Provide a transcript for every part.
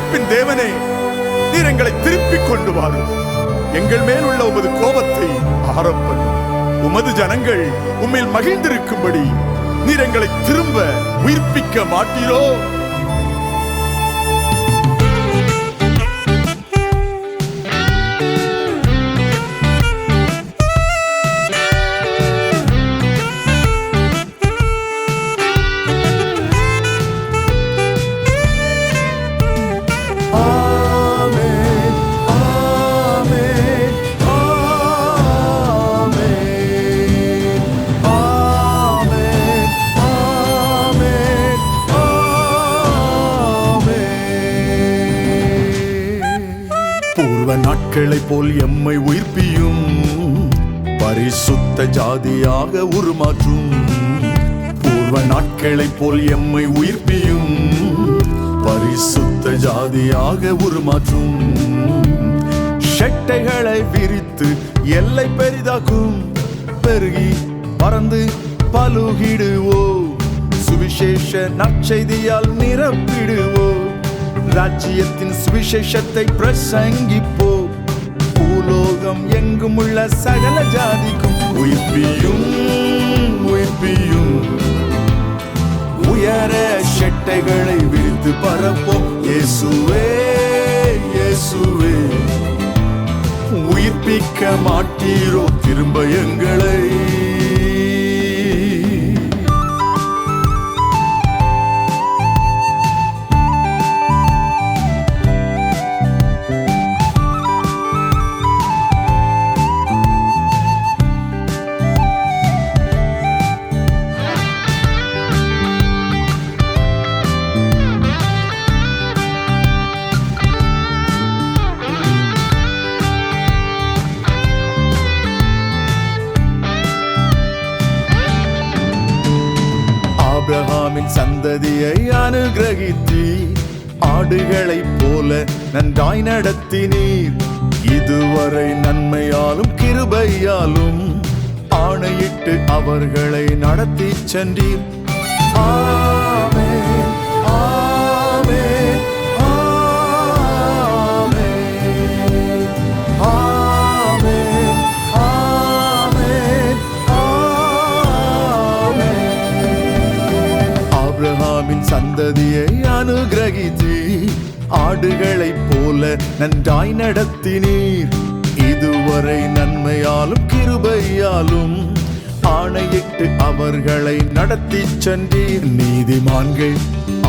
ரட்சிப்பின் தேவனே நீர் எங்களை திருப்பிக் கொண்டு வாரும் எங்கள் மேல் உள்ள உமது கோபத்தை ஆரப்பன் உமது ஜனங்கள் உம்மில் மகிழ்ந்திருக்கும்படி நீர் எங்களை திரும்ப உயிர்ப்பிக்க மாட்டீரோ? நாட்களை போல் எம்மை உயிர்ப்பியும். பரிசுத்த ஜாதியாக உருமாற்றும். பூர்வ நாட்களைப் போல் எம்மை உயிர்ப்பியும். பரிசுத்த ஜாதியாக உருமாற்றும். ஷெட்டைகளை விரித்து எல்லை பெரிதாக்கும். பெருகி பறந்து பலுகிடுவோ சுவிசேஷ நற்செய்தியால் நிரப்பிடுவோ. ராஜ்யத்தின் சுவிசேஷத்தை பிரசங்கிப்போ பூலோகம் எங்கும் உள்ள சகல ஜாதிக்கும் உயிர்ப்பியும் உயிர்ப்பியும். உயர செட்டைகளை விரித்து பரப்போம். இயேசுவே இயேசுவே. உயிர்ப்பிக்க மாட்டீரோ திரும்ப எங்களை. சந்ததியை அனுகிரகித்தி ஆடுகளைப் போல நன்றாய் நடத்தினீர். இதுவரை நன்மையாலும் கிருபையாலும் ஆணையிட்டு அவர்களை நடத்தி சென்றீர். ஆமென், சந்ததியை அனுகிரகித்து. ஆடுகளைப் போல நன்றாய் நடத்தினீர். இதுவரை நன்மையாலும் கிருபையாலும் ஆணையிட்டு அவர்களை நடத்தி சென்றீர். நீதிமான்கள்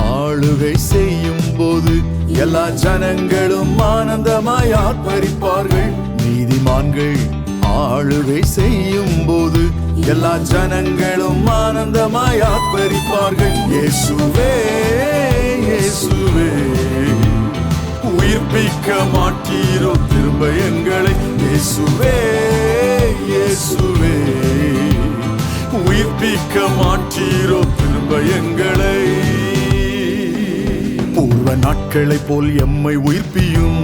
ஆளுகை செய்யும் போது எல்லா ஜனங்களும் ஆனந்தமாய் ஆர்ப்பரிப்பார்கள். நீதிமான்கள் ஆளுகை செய்யும் போது எல்லா ஜனங்களும் ஆனந்தமாய் ஆர்ப்பரிப்பார்கள். இயேசுவே இயேசுவே. உயிர்ப்பிக்க மாட்டீரோ திரும்ப எங்களை. இயேசுவே இயேசுவே. உயிர்ப்பிக்க மாட்டீரோ திரும்ப எங்களை. பூர்வ நாட்களைப் போல் எம்மை உயிர்ப்பியும்.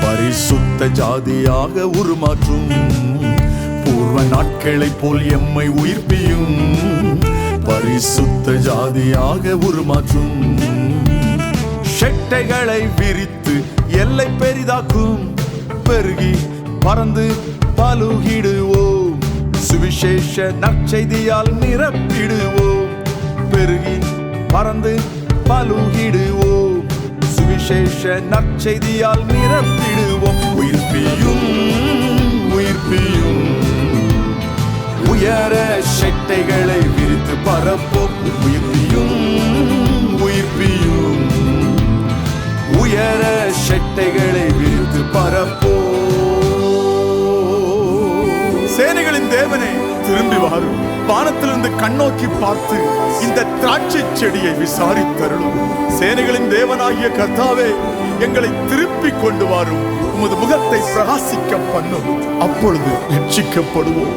பரிசுத்த ஜாதியாக உருமாற்றும். பூர்வ நாட்களைப் போல் எம்மை உயிர்ப்பியும். பரிசுத்த ஜாதியாக உருமாற்றும். செட்டைகளை விரித்து எல்லை பெரிதாக்கும். பெருகி பறந்து பலுகிடுவோம். சுவிசேஷ நற்செய்தியால் நிரப்பிடுவோம். பெருகி பறந்து பலுகிடுவோம். சுவிசேஷ நற்செய்தியால் நிரப்பிடுவோம். உயிர்ப்பியும் உயிர்ப்பியும். கோட்டைகளை விரித்து பரப்போ. சேனைகளின் தேவனே திரும்பி வாரும் வானத்திலிருந்து கண்ணோக்கி பார்த்து இந்த திராட்சை செடியை விசாரித்தருளும். சேனைகளின் தேவனாகிய கர்த்தாவே எங்களை திருப்பிக் கொண்டு வாரும் உமது முகத்தை பிரகாசிக்க பண்ணும். அப்பொழுது ரட்சிக்கப்படுவோம்